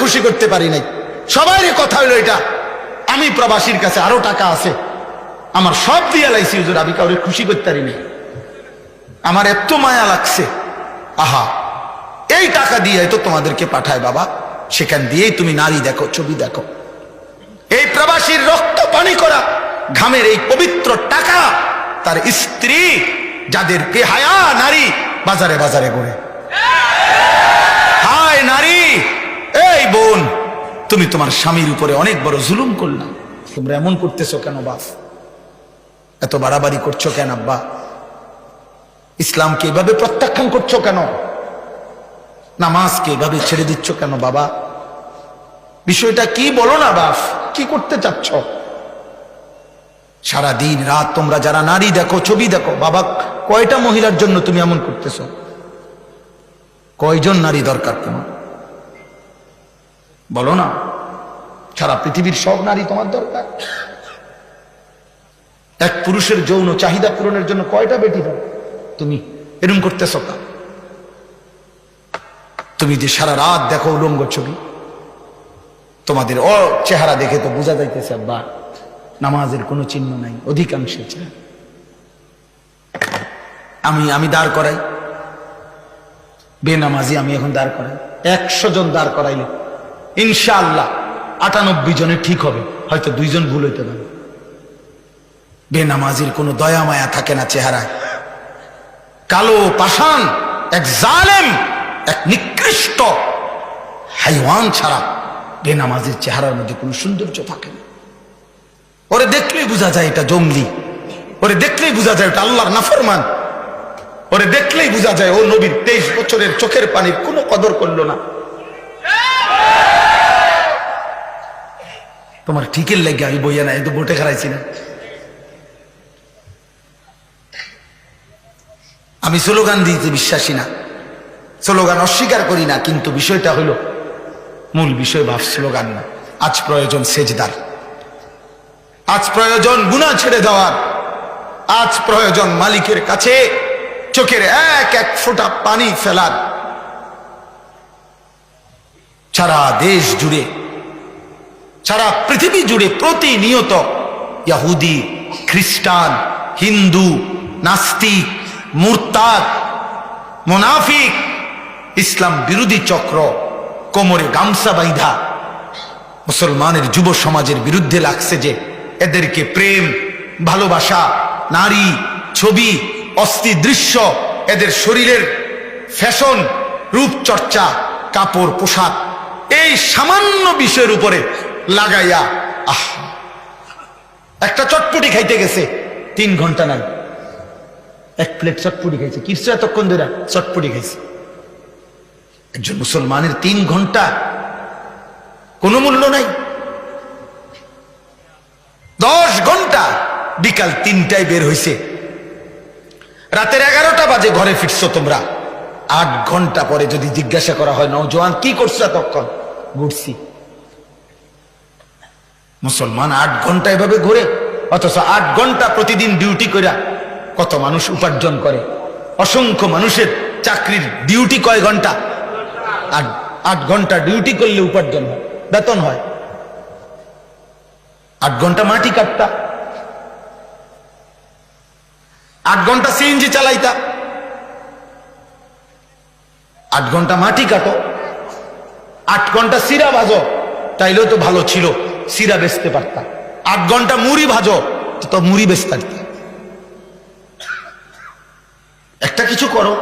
খুশি করতে পারি নাই। সবাই কথা হইল এটা। আমি প্রবাসীর কাছে আরও টাকা আছে। আমার সব দিয়ে লাইছি হুজুর, আমি কাউরে খুশি করতে পারি নাই। আমার এত মায়া লাগছে। আহা, এই টাকা দিয়ে তো তোমাদেরকে পাঠায় বাবা। সেখান দিয়েই তুমি নারী দেখো, ছবি দেখো। এই প্রবাসীর রক্ত পানি করা ঘামের এই পবিত্র টাকা তার স্ত্রী যাদের হায়া নারী বাজারে বাজারে ঘুরে হায় নারী এই বোন তুমি তোমার স্বামীর উপরে অনেক বড় জুলুম করলাম তোমরা এমন করতেছো কেন বাস এত বাড়াবাড়ি করছ কেন আব্বা? ইসলামকে এভাবে প্রত্যাখ্যান করছ কেন? নামাজকে এভাবে ছেড়ে দিচ্ছ কেন বাবা? বিষয়টা কি বলো না বাপ? কি করতে চাচ্ছ? সারা দিন রাত তোমরা যারা নারী দেখো, ছবি দেখো, বাবা, কয়টা মহিলার জন্য তুমি এমন করতেছ? কয়জন নারী দরকার তোমার? বলো না, সারা পৃথিবীর সব নারী তোমার দরকার। এক পুরুষের যৌন চাহিদা পূরণের জন্য কয়টা বেটি দাও তুমি এরম করতেছ কা তুমি যে সারা রাত দেখো উলঙ্গ ছবি, তোমাদের অ চেহারা দেখে তো বোঝা যাইতেছে বা নামাজের কোনো চিহ্ন নাই অধিকাংশের চেহারা। আমি আমি দাঁড় করাই। বেনামাজি আমি এখন দাঁড় করাই। একশো জন দাঁড় করাইলে ইনশাআল্লাহ আটানব্বই জনে ঠিক হবে, হয়তো দুইজন ভুল হইতে পারে। বেনামাজির কোনো দয়া মায়া থাকে না চেহারায়। কালো পাষাণ, এক জালেম, এক নিকৃষ্ট হাইওয়ান ছাড়া বেনামাজির চেহারার মধ্যে কোনো সৌন্দর্য থাকে না। ওরে দেখলেই বোঝা যায় এটা জঙ্গলি। ওরে দেখলেই বোঝা যায় ওটা আল্লাহর নাফরমান। ওরে দেখলেই বোঝা যায় ও নবীর তেইশ বছরের চোখের পানির কোনো কদর করল না। তোমার ঠিকের লেগে আমি বইয়া না এই তো বোটে খারাইছি না। আমি স্লোগান দিতে বিশ্বাসী না, স্লোগান অস্বীকার করি না, কিন্তু বিষয়টা হলো, মূল বিষয় ভাব স্লোগান না। আজ প্রয়োজন সেজদার। আজ প্রয়োজন গুণা ছেড়ে দেওয়ার। আজ প্রয়োজন মালিকের কাছে চোখের এক এক ফোঁটা পানি ফেলার। সারা দেশ জুড়ে সারা পৃথিবী জুড়ে প্রতিনিয়ত ইয়াহুদি খ্রিস্টান, হিন্দু, নাস্তিক, মুরতাদ, মোনাফিক, ইসলাম বিরোধী চক্র, কোমরে গামসা বাইধা মুসলমানের যুব সমাজের বিরুদ্ধে লাগছে যে এদেরকে প্রেম, ভালোবাসা, নারী, ছবি অস্থি দৃশ্য এদের শরীরের ফ্যাশন, রূপচর্চা, কাপড় পোশাক, এই সামান্য বিষয়ের উপরে লাগাইয়া, আহ, একটা চটপটি খাইতে গেছে, তিন ঘণ্টা নাই। এক প্লেট চটপটি খাইছে। কিছু এতক্ষণ ধরে চটপটি খাইছে। একজন মুসলমানের তিন ঘণ্টা কোনো মূল্য নাই। দশ ঘণ্টা বিকাল তিনটায় বের হইছে। রাতের এগারোটা বাজে ঘরে ফিরছো তোমরা। আট ঘণ্টা পরে যদি জিজ্ঞাসা করা হয় নৌজওয়ান কি করছ এতক্ষণ? ঘুরছি। মুসলমান আট ঘণ্টা এভাবে ঘুরে, অথচ আট ঘণ্টা প্রতিদিন ডিউটি করে কত মানুষ উপার্জন করে। অসংখ্য মানুষের চাকরির ডিউটি কয় ঘণ্টা? আট আট ঘণ্টা ডিউটি করলে উপার্জন হয়, বেতন হয়। আট ঘণ্টা মাটি কাটতা। আট ঘণ্টা সিএনজি চালাইতা। আট ঘণ্টা মাটি কাটো। আট ঘণ্টা সিরা ভাজো তাইলেও তো ভালো ছিল। সিরা বেচতে পারতাম আট ঘণ্টা মুড়ি ভাজো, তো মুড়ি বেচতে পারতাম একটা কিছু করো।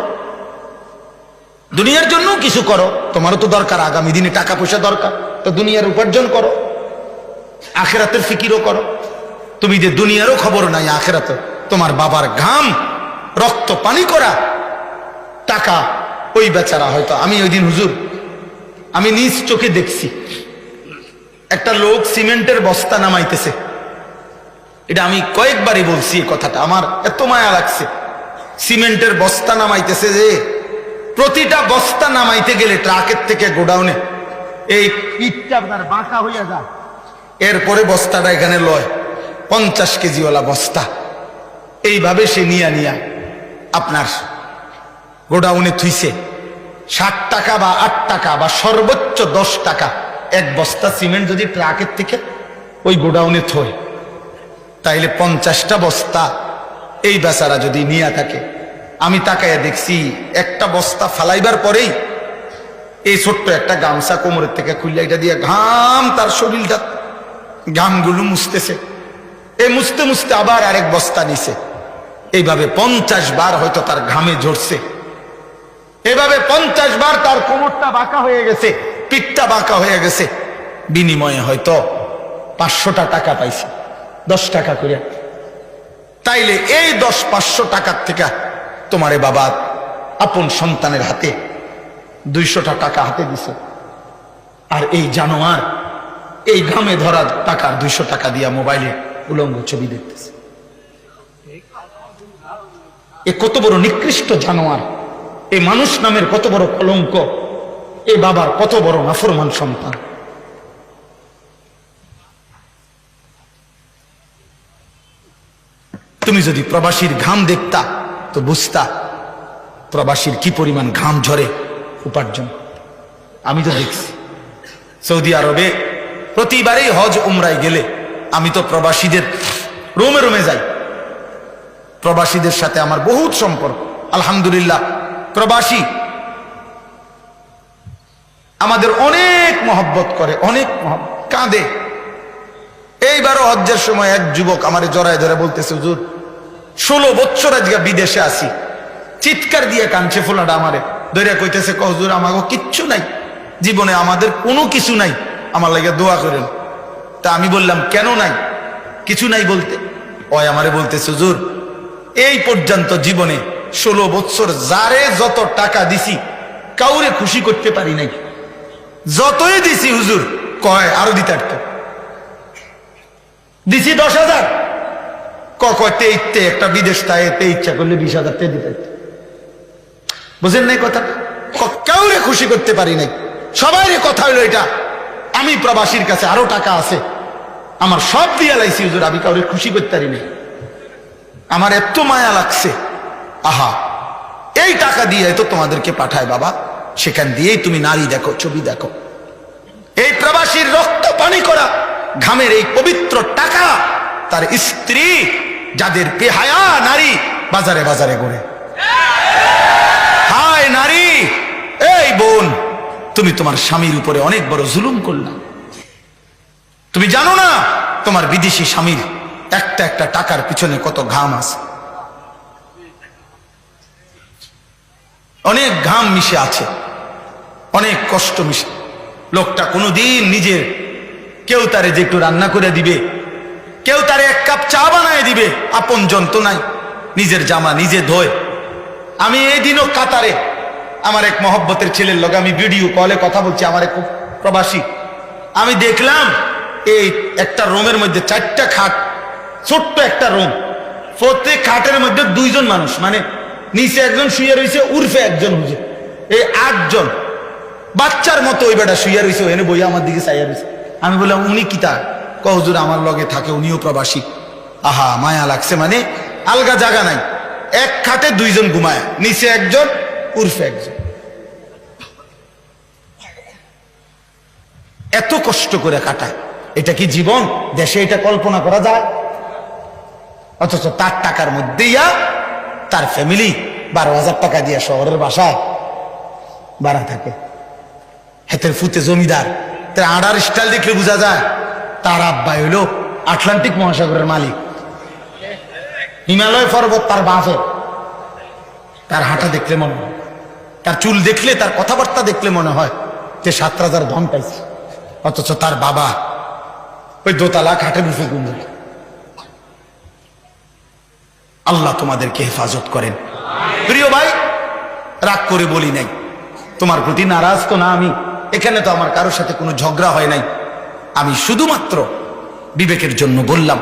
দুনিয়ার জন্য কিছু করো। তোমারও তো দরকার, আগামী দিনে টাকা পয়সা দরকার, তো দুনিয়ার উপার্জন করো। আখেরাতের ফিকিরও করো। তুমি যে দুনিয়ারও খবর নাই আখেরাত, তোমার বাবার ঘাম, রক্ত, পানি করা, টাকা, ওই বেচারা হয়তো। আমি ওই দিন হুজুর, আমি নিজ চোখে দেখছি। একটা লোক সিমেন্টের বস্তা নামাইতেছে। এটা আমি কয়েকবারই বলছি কথাটা, আমার এত মায়া লাগছে। সিমেন্টের বস্তা নামাইতেছে যে, প্রতিটা বস্তা নামাইতে গেলে ট্রাকের থেকে গোডাউনে এই ইটটা আপনার বাঁকা হইয়া যায়। এরপরে বস্তাটা এখানে লয়, পঞ্চাশ কেজিওয়ালা বস্তা। এইভাবে সে নিয়া নিয়া আপনার গোডাউনে থুইছে। ষাট টাকা বা আট টাকা বা সর্বোচ্চ দশ টাকা এক বস্তা সিমেন্ট যদি ট্রাকের থেকে ওই গোডাউনে থয় তাইলে পঞ্চাশটা বস্তা এই বেচারা যদি নিয়ে থাকে। আমি তাকাইয়া দেখছি একটা বস্তা ফালাইবার পরেই এই ছোট্ট একটা গামছা কোমরের থেকে খুললে এটা দিয়ে ঘাম তার শরীরটা, ঘামগুলো মুছতেছে। এই মুছতে মুছতে আবার আরেক বস্তা নিছে। এইভাবে পঞ্চাশ বার হয়তো তার ঘামে ঝরছে। এভাবে পঞ্চাশ বার তার কোমরটা বাঁকা হয়ে গেছে। পিঠটা বাঁকা হয়ে গেছে। বিনিময়ে হয়তো পাঁচশোটা টাকা পাইছে। দশ টাকা করে তাইলে এই দশ পাঁচশো টাকার থেকে তোমারে বাবা আপন সন্তানের হাতে দুইশোটা টাকা হাতে দিছে। আর এই জানোয়ার এই ঘামে ধরা টাকা দুইশো টাকা দিয়া মোবাইলে উলঙ্গ ছবি দেখতেছে। এ কত বড় নিকৃষ্ট জানোয়ার। এই মানুষ নামের কত বড় কলঙ্ক। এ বাবার কত বড় নাফরমান সন্তান। তুমি যদি প্রবাসীর ঘাম দেখতা, তো বুঝতা প্রবাসীর কি পরিমাণ ঘাম ঝরে উপার্জন। আমি তো দেখছি, সৌদি আরবে প্রতিবারেই হজ উমরায় গেলে আমি তো প্রবাসীদের রোমে রোমে যাই। প্রবাসীদের সাথে আমার বহুত সম্পর্ক। আলহামদুলিল্লাহ, প্রবাসী আমাদের অনেক মহব্বত করে, অনেক কাঁদে। এইবারও হজ্জের সময় এক যুবক আমার জড়ায় ধরে বলতেছে, হুজুর, ষোলো বছর আজকে বিদেশে আসি চিৎকার দিয়ে কাঁদছে ফোলাটা আমারে। দৈরা কইতেছে কহজুর আমাকে কিচ্ছু নাই। জীবনে আমাদের কোনো কিছু নাই। আমার লাগে দোয়া করেন। তা আমি বললাম, কেন নাই? কিছু নাই বলতে। ওই আমারে বলতেছে, হুজুর, এই পর্যন্ত জীবনে ষোলো বছর যারে যত টাকা দিছি, কাউরে খুশি করতে পারি নাই। যতই দিছি হুজুর, কয়, আরও দিতে পারতো দিছি দশ হাজার। কতে ইতে একটা বিদেশ তাইতে ইচ্ছা করলে বিশ হাজার তে দিতে। বুঝেন নাই কথা ক- কাউরে খুশি করতে পারি নাই। সবাই কথা হইল এটা। আমি প্রবাসীর কাছে আরও টাকা আছে। আমার সব দিয়ে লাইছি হুজুর, আমি কাউরে খুশি করতে পারি নাই। আমার এত মায়া লাগছে। আহা, এই টাকা দিয়ে তো তোমাদেরকে পাঠায় বাবা। সেখান দিয়েই তুমি নারী দেখো, ছবি দেখো। এই প্রবাসীর রক্ত পানি করা, ঘামের এই পবিত্র টাকা, তার স্ত্রী, যাদের বেহায়া নারী বাজারে বাজারে ঘুরে। হায় নারী, এই বোন, তুমি তোমার স্বামীর উপরে অনেক বড় জুলুম করলাম তুমি জানো না, তোমার বিদেশি স্বামীর একটা একটা টাকার পিছনে কত ঘাম আছে। অনেক ঘাম মিশে আছে। অনেক কষ্ট মিশে। লোকটা কোনোদিন নিজের, কেউ তারে যে একটু রান্না করে দিবে, কেউ তারে এক কাপ চা বানায় দিবে, আপন তো নাই নিজের জামা নিজে ধোয়। আমি এই দিনও কাতারে আমার এক মহব্বতের ছেলের লগে আমি ভিডিও কলে কথা বলছি, আমার এক প্রবাসী। আমি দেখলাম এই একটা রুমের মধ্যে চারটা খাট, ছোট্ট একটা রুম। প্রত্যেক খাটের মধ্যে দুইজন মানুষ মানে নিচে একজন শুয়ে রয়েছে, উর্ফে একজন হুজুর এই আটজন। বাচ্চার মতো ওই বেটা শুয়ে রয়েছে এনে বইয়া আমার দিকে চাইয়া রয়েছে আমি বললাম, উনি কি তা? ক আমার লগে থাকে, উনিও প্রবাসী। আহা, মায়া লাগছে মানে আলগা জায়গা নাই। এক খাটে দুইজন ঘুমায়, নিচে একজন, উর্ফে একজন। এত কষ্ট করে কাটায়, এটা কি জীবন? দেশে এটা কল্পনা করা যায়? অথচ তার টাকার মধ্যেইয়া তার ফ্যামিলি বারো হাজার টাকা দিয়ে শহরের বাসায় বাড়া থাকে। হেতের ফুতে জমিদার। তার আড়ার স্টাইল দেখলে বোঝা যায়, তার আব্বাই হইল আটলান্টিক মহাসাগরের মালিক। হিমালয় পর্বত তার বাঁফে তার হাঁটা দেখলে মনে হয়। তার চুল দেখলে, তার কথাবার্তা দেখলে মনে হয় যে সাত রাজার ধন পাইছে। অথচ তার বাবা ওই দোতলা খাটে বুঝে গুঞ্জন আল্লাহ তোমাদেরকে হেফাজত করেন। প্রিয় ভাই, রাগ করে বলি নাই। তোমার প্রতি নারাজ তো না আমি। এখানে তো আমার কারোর সাথে কোনো ঝগড়া হয় নাই। আমি শুধুমাত্র বিবেকের জন্য বললাম,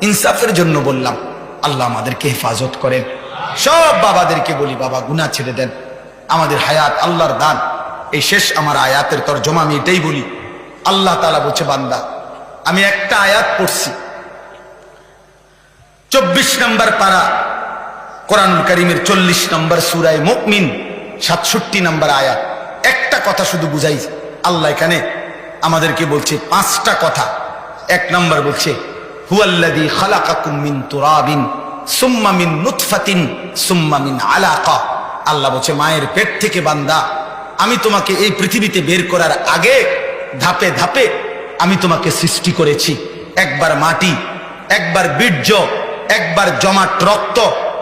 ইনসাফের জন্য বললাম, আল্লাহ আমাদেরকে হেফাজত করেন। সব বাবাদেরকে বলি, বাবা, গুনাহ ছেড়ে দেন। আমাদের হায়াত আল্লাহর দান। এই শেষ আমার আয়াতের তর্জমা আমি এটাই বলি। আল্লাহ তালা বলছে, বান্দা, আমি একটা আয়াত পড়ছি। চব্বিশ নম্বর পারা কোরআন করিমের চল্লিশ নম্বর সুরায় মুকমিন সাতষট্টি নম্বর আয়াত। একটা কথা শুধু বুঝাই আল্লাহ এখানে আমাদেরকে বলছে পাঁচটা কথা। এক নম্বর বলছে, হুয়াল্লাযী খালাকাকুম মিন তুরাবিন সুম্মা মিন নুতফাতিন সুম্মা মিন আলাকা। আল্লাহ বলছে, মায়ের পেট থেকে বান্দা, আমি তোমাকে এই পৃথিবীতে বের করার আগে ধাপে ধাপে আমি তোমাকে সৃষ্টি করেছি। একবার মাটি, একবার বীর্য, একবার জমাট রক্ত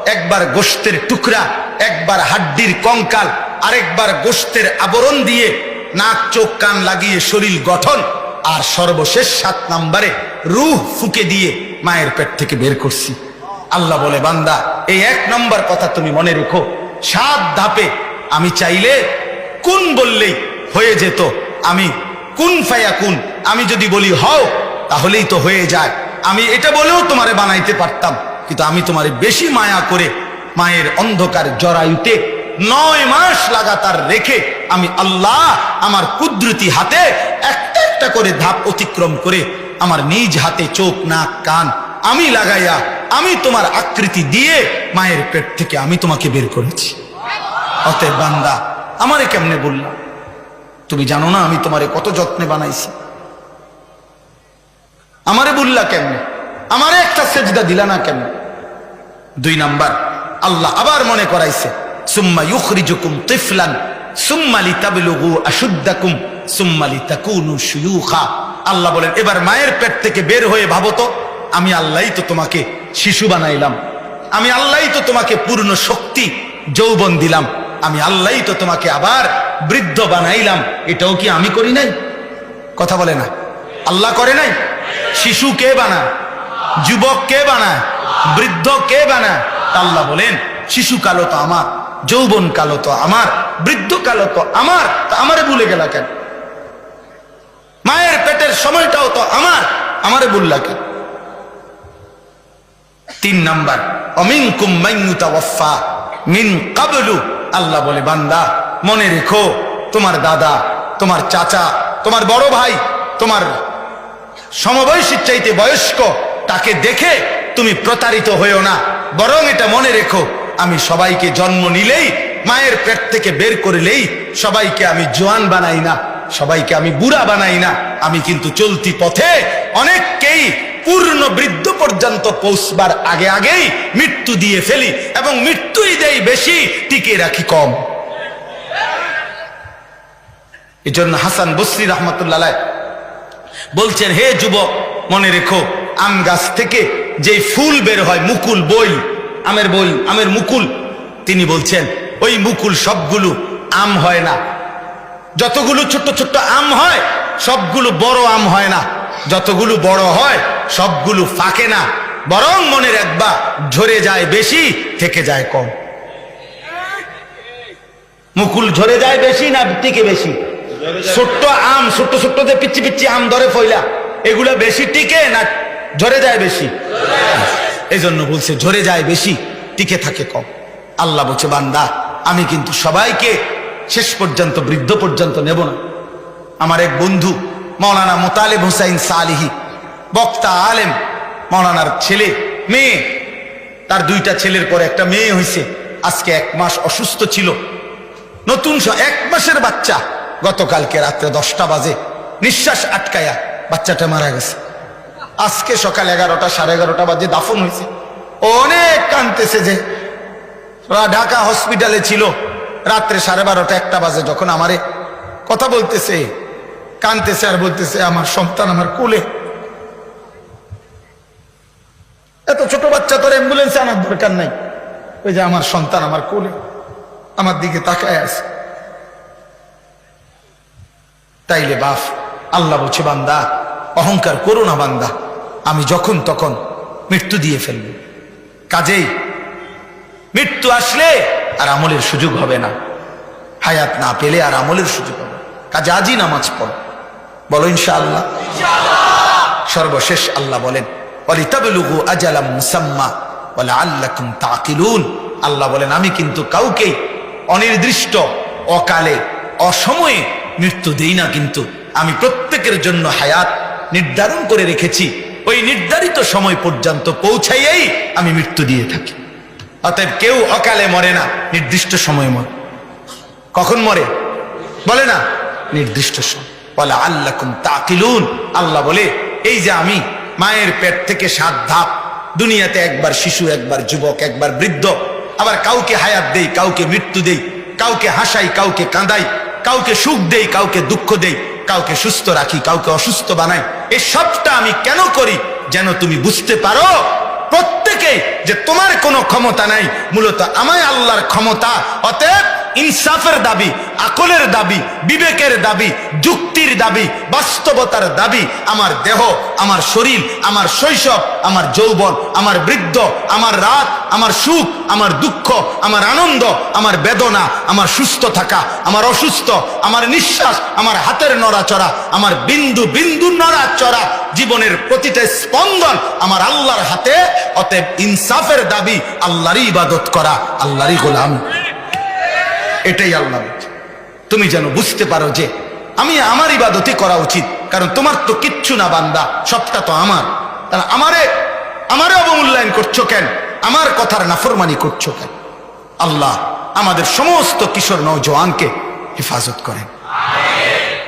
একবার গোস্তের টুকরা, একবার হাড্ডির কঙ্কাল, আরেকবার গোস্তের আবরণ দিয়ে নাক, চোখ, কান লাগিয়ে শরীর গঠন, আর সর্বশেষ সাত নাম্বারে রুহ ফুকে দিয়ে মায়ের পেট থেকে বের করছি। আল্লাহ বলে, বান্দা, এই এক নম্বর কথা তুমি মনে রেখো। সাত ধাপে আমি চাইলে কোন বললেই হয়ে যেত। আমি কোন ফায়া কোন, আমি যদি বলি হও, তাহলেই তো হয়ে যায়। আমি এটা বলেও তোমারে বানাইতে পারতাম। কিন্তু আমি তোমার বেশি মায়া করে মায়ের অন্ধকার জরায়ুতে নয় মাস লাগাতার রেখে আমি আল্লাহ আমার কুদরতি হাতে একটা একটা করে ধাপ অতিক্রম করে আমার নিজ হাতে চোখ, নাক, কান আমি লাগাইয়া আমি তোমার আকৃতি দিয়ে মায়ের পেট থেকে আমি তোমাকে বের করেছি। অতএব বান্দা, আমারে কেমনে বললাম তুমি জানো না আমি তোমারে কত যত্নে বানাইছি। আমারে বললা কেমনে? আমারে একটা সেজদা দিলা না কেন? দুই নাম্বার, আল্লাহ আবার মনে করাইছে, সুম্মা ইউখরিজুকুম তিফলান, সুম্মা লিতাবলুগু আশুদ্দাকুম, সুম্মা লিতাকুনু শুয়ুখা। আল্লাহ বলেন, এবার মায়ের পেট থেকে বের হয়ে ভাবো তো, আমি আল্লাহই তো তোমাকে শিশু বানাইলাম, আমি আল্লাহই তো তোমাকে পূর্ণ শক্তি, যৌবন দিলাম, আমি আল্লাহই তো তোমাকে আবার বৃদ্ধ বানাইলাম, এটাও কি আমি করি নাই? কথা বলে না। আল্লাহ করে নাই? শিশু কে বানায়? যুবক কে বানায়? বৃদ্ধ কে বানায়? আল্লাহ বলেন, শিশু কালো তো আমার, যৌবন কালো তো আমার, বৃদ্ধ কালো তো আমার, তা আমারে ভুলে গেলা কেন? মায়ের পেটের সময়টাও তো আমার, আমারে বললা কেন? তিন নাম্বার অমিন কুম্মাইয়ুতাওয়াফা মিন কাবলু। আল্লাহ বলে, বান্দা, মনে রেখো, তোমার দাদা, তোমার চাচা, তোমার বড় ভাই, তোমার সমবয়সীর চাইতে বয়স্ক তাকে দেখে তুমি প্রতারিত হয়েও না। বরং এটা মনে রেখো, আমি সবাইকে জন্ম নিলেই, মায়ের পেট থেকে বের করলেই সবাইকে আমি জোয়ান বানাই না, সবাইকে আমি বুড়া বানাই না। আমি কিন্তু চলতি পথে অনেককেই পূর্ণ বৃদ্ধ পর্যন্ত পৌঁছবার আগে আগেই মৃত্যু দিয়ে ফেলি এবং মৃত্যুই দেই বেশি টিকে রাখি কম। এজন্য হাসান বসরি রহমতুল্লাহ বলছেন, হে যুবক, মনে রেখো আম গাছ থেকে যে ফুল বের হয় মুকুল বই আমের বই আমের মুকুল তিনি বলছেন ওই মুকুল সবগুলো আম হয় না। যতগুলো ছোট্ট ছোট্ট আম হয় সবগুলো বড় আম হয় না। যতগুলো বড় হয় সবগুলো ফাঁকে না। বরং মনের একবার ঝরে যায় বেশি থেকে যায় কম। মুকুল ঝরে যায় বেশি না টিকে বেশি? ছোট্ট আম ছোট্ট ছোট্ট যে পিচ্ছি পিচ্ছি আম ধরে ফইলা এগুলো বেশি টিকে না ঝরে যায় বেশি। এই জন্য বলছে, ঝরে যায় বেশি, টিকে থাকে কম। আল্লাহ বলছে, বান্দা, আমি কিন্তু সবাইকে শেষ পর্যন্ত, বৃদ্ধ পর্যন্ত নেব না। আমার এক বন্ধু, মৌলানা মোতালেব হুসাইন সালিহি, বক্তা আলেম, মৌলানার ছেলে, মেয়ে, তার দুইটা ছেলের পরে একটা মেয়ে হয়েছে আজকে এক মাস অসুস্থ ছিল। নতুন এক মাসের বাচ্চা, গতকালকে রাত্রে দশটা বাজে, নিঃশ্বাস আটকায়া বাচ্চাটা মারা গেছে। আজকে সকাল এগারোটা, সাড়ে এগারোটা বাজে দাফন হয়েছে। অনেক কানতেছে যে ঢাকা হসপিটালে ছিল। রাত্রে সাড়ে বারোটা, একটা বাজে যখন আমারে কথা বলতেছে, কানতেছে আর বলতেছে, আমার সন্তান আমার কোলে। এত ছোট বাচ্চা তোর অ্যাম্বুলেন্সে আনার দরকার নাই। ওই যে আমার সন্তান আমার কোলে, আমার দিকে তাকায় আছে। তাইলে বাপ, আল্লাহ বলছে, বান্দা, অহংকার করো না বান্দা। আমি যখন তখন মৃত্যু দিয়ে ফেলব। কাজেই মৃত্যু আসলে আর আমলের সুযোগ হবে না। হায়াত না পেলে আর আমলের সুযোগ হবে কাজে আজই নামাজ পড়। বলো ইনশাআল্লাহ। সর্বশেষ আল্লাহ বলেন আজালাম মুসাম্মা বলে আল্লাহ বলেন, আমি কিন্তু কাউকে অনির্দিষ্ট, অকালে, অসময়ে মৃত্যু দেই না কিন্তু আমি প্রত্যেকের জন্য হায়াত নির্ধারণ করে রেখেছি। ওই নির্ধারিত সময় পর্যন্ত পৌঁছাইয়াই আমি মৃত্যু দিয়ে থাকি। অতএব কেউ অকালে মরে না, নির্দিষ্ট সময় মরে। কখন মরে? বলে না, নির্দিষ্ট সময়। বলে, আল্লাকুম তাকিলুন। আল্লাহ বলে, এই যে আমি, মায়ের পেট থেকে সাত ধাপ, দুনিয়াতে একবার শিশু, একবার যুবক, একবার বৃদ্ধ, আবার কাউকে হায়াত দেই, কাউকে মৃত্যু দেই, কাউকে হাসাই, কাউকে কাঁদাই, কাউকে সুখ দেই, কাউকে দুঃখ দেই, কাউকে সুস্থ রাখি, কাউকে অসুস্থ বানাই এই সবটা আমি কেন করি যেন তুমি বুঝতে পারো? প্রত্যেকে যে তোমার কোনো ক্ষমতা নাই, মূলত আমায় আল্লাহর ক্ষমতা, অতএব ইনসাফের দাবি, আকলের দাবি, বিবেকের দাবি, যুক্তির দাবি, বাস্তবতার দাবি, আমার দেহ, আমার শরীর, আমার শৈশব, আমার যৌবন, আমার বৃদ্ধ, আমার রাত, আমার সুখ, আমার দুঃখ, আমার আনন্দ, আমার বেদনা, আমার সুস্থ থাকা, আমার অসুস্থ, আমার নিঃশ্বাস, আমার হাতের নড়াচড়া, আমার বিন্দু বিন্দু নড়াচড়া, জীবনের প্রতিটা স্পন্দন আমার আল্লাহর হাতে, অতএব ইনসাফের দাবি আল্লাহরই ইবাদত করা, আল্লাহরই গোলাম। এটাই আল্লাহ তুমি যেন বুঝতে পারো যে আমি আমার ইবাদতই করা উচিত, কারণ তোমার তো কিচ্ছু না বান্দা, সবটা তো আমার। তাহলে আমারে আমারে অবমূল্যায়ন করছ কেন? আমার কথার নাফরমানি করছ কেন? আল্লাহ আমাদের সমস্ত কিশোর নৌজওয়ানকে হেফাজত করেন।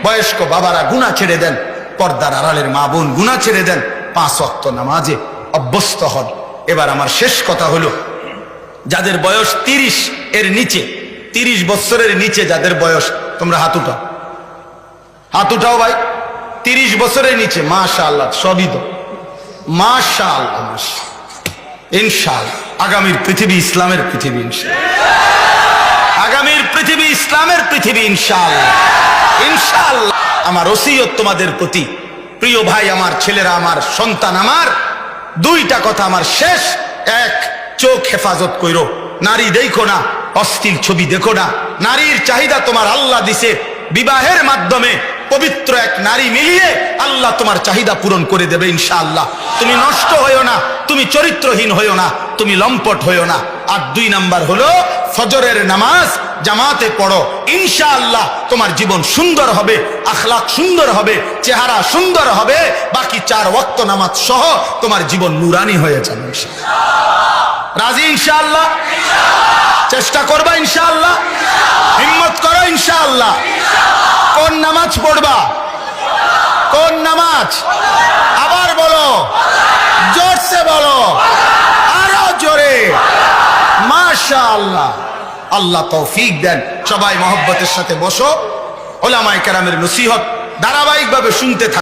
বয়স্ক বাবারা গুণা ছেড়ে দেন, পর্দার আড়ালের মা বোন গুণা ছেড়ে দেন, পাঁচ অক্ত নামাজে অভ্যস্ত হন। এবার আমার শেষ কথা হলো, যাদের বয়স তিরিশ, এর নিচে তিরিশ বছরের নিচে যাদের বয়স, তোমরা হাত উঠাও। হাত উঠাও ভাই। তিরিশ বছরের নিচে মাশা আল্লাহ সবই তো। মাশা আল্লাহ ইনশাল আগামীর পৃথিবী ইসলামের পৃথিবী ইনশাল আগামীর পৃথিবী ইসলামের পৃথিবী ইনশাল ইনশাল আমার ওসিয়ত তোমাদের প্রতি। প্রিয় ভাই, আমার ছেলেরা, আমার সন্তান আমার, দুইটা কথা আমার শেষ। এক, চোখ হেফাজত কইরো। নারী দেখো না অস্থির ছবি দেখো না। নারীর চাহিদা তোমার আল্লাহ দিছে। বিবাহের মাধ্যমে পবিত্র এক নারী মিলিয়ে আল্লাহ তোমার চাহিদা পূরণ করে দেবে ইনশাআল্লাহ। তুমি নষ্ট হইও না, তুমি চরিত্রহীন হইও না, তুমি লম্পট হইও না। আর দুই নাম্বার হলো ফজরের নামাজ জামাতে পড়ো। ইনশাআল্লাহ তোমার জীবন সুন্দর হবে আখলাক সুন্দর হবে, চেহারা সুন্দর হবে। বাকি চার ওয়াক্ত নামাজ সহ তোমার জীবন নুরানি হয়ে যাবে ইনশাআল্লাহ। রাজি? ইনশাআল্লাহ। চেষ্টা করবা ইনশাআল্লাহ? হিম্মত করো ইনশাআল্লাহ। কোন নামাজ পড়বা? কোন নামাজ? আবার বলো। জোরসে বলো। আরও জোরে। মাশা আল্লাহ তৌফিক দেন। সবাই মহব্বতের সাথে বসো। ওলামাই কেরামের নসিহত ধারাবাহিকভাবে শুনতে থাক।